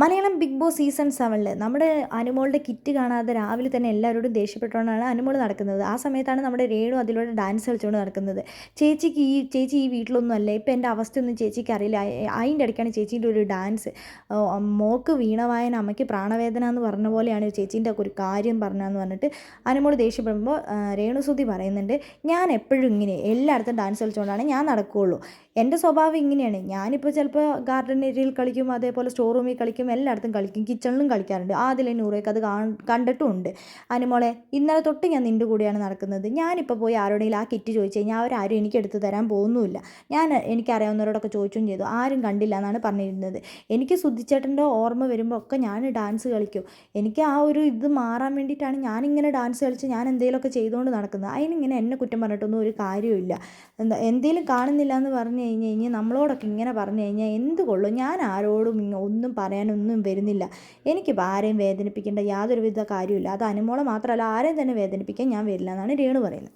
Malayalam big boss season സെവനിൽ നമ്മുടെ അനുമോളുടെ കിറ്റ് കാണാതെ രാവിലെ തന്നെ എല്ലാവരോടും ദേഷ്യപ്പെട്ടുകൊണ്ടാണ് അനുമോൾ നടക്കുന്നത്. ആ സമയത്താണ് നമ്മുടെ രേണു അതിലൂടെ ഡാൻസ് കളിച്ചുകൊണ്ട് നടക്കുന്നത്. ചേച്ചിക്ക് ഈ ചേച്ചി ഈ വീട്ടിലൊന്നും അല്ല. ഇപ്പം എന്റെ അവസ്ഥയൊന്നും ചേച്ചിക്ക് അറിയില്ല. അതിന്റെ ഇടയ്ക്കാണ് ചേച്ചീന്റെ ഒരു ഡാൻസ് മോക്ക് വീണവായന അമ്മയ്ക്ക് പ്രാണവേദന എന്ന് പറഞ്ഞ പോലെയാണ് ചേച്ചീന്റെ ഒരു കാര്യം പറഞ്ഞതെന്ന് പറഞ്ഞിട്ട് അനുമോൾ ദേഷ്യപ്പെടുമ്പോൾ രേണുസുതി പറയുന്നുണ്ട് ഞാൻ എപ്പോഴും ഇങ്ങനെ എല്ലായിടത്തും ഡാൻസ് കളിച്ചുകൊണ്ടാണ് ഞാൻ നടക്കുകയുള്ളൂ എന്റെ സ്വഭാവം ഇങ്ങനെയാണ്. ഞാനിപ്പോൾ ചിലപ്പോൾ ഗാർഡൻ ഏരിയയിൽ കളിക്കും അതേപോലെ സ്റ്റോർ റൂമിൽ കളിക്കും എല്ലായിടത്തും കളിക്കും. കിച്ചണിലും കളിക്കാറുണ്ട്. ആദിലെ നൂറേക്ക് അത് കണ്ടിട്ടുമുണ്ട്. അനുമോളെ ഇന്നലെ തൊട്ട് ഞാൻ നിന്റെ കൂടെയാണ് നടക്കുന്നത്. ഞാനിപ്പോൾ പോയി ആരോടെങ്കിലും ആ കിറ്റ് ചോദിച്ചു കഴിഞ്ഞാൽ അവരാരും എനിക്ക് എടുത്തു തരാൻ പോകുന്നുമില്ല. ഞാൻ എനിക്കറിയാവുന്നവരോടൊക്കെ ചോദിച്ചും ചെയ്തു. ആരും കണ്ടില്ല എന്നാണ് പറഞ്ഞിരുന്നത്. എനിക്ക് സുധിച്ചേട്ടന്റെ ഓർമ്മ വരുമ്പോൾ ഒക്കെ ഞാൻ ഡാൻസ് കളിക്കും. എനിക്ക് ആ ഒരു ഇത് മാറാൻ വേണ്ടിയിട്ടാണ് ഞാനിങ്ങനെ ഡാൻസ് കളിച്ച് ഞാൻ എന്തെങ്കിലുമൊക്കെ ചെയ്തുകൊണ്ട് നടക്കുന്നത്. അതിനിങ്ങനെ എന്നെ കുറ്റം പറഞ്ഞിട്ടൊന്നും ഒരു കാര്യമില്ല എന്താ എന്തെങ്കിലും കാണുന്നില്ല എന്ന് പറഞ്ഞു കഴിഞ്ഞ് കഴിഞ്ഞാൽ നമ്മളോടൊക്കെ ഇങ്ങനെ പറഞ്ഞു കഴിഞ്ഞാൽ എന്ത് കൊള്ളും? ഞാൻ ആരോടും ഇങ്ങ- ഒന്നും വരുന്നില്ല. എനിക്കിപ്പോൾ ആരെയും വേദനിപ്പിക്കേണ്ട യാതൊരുവിധ കാര്യമില്ല അത് അനുമോളെ മാത്രമല്ല ആരെയും തന്നെ വേദനിപ്പിക്കാൻ ഞാൻ വരില്ല എന്നാണ് രേണു പറയുന്നത്.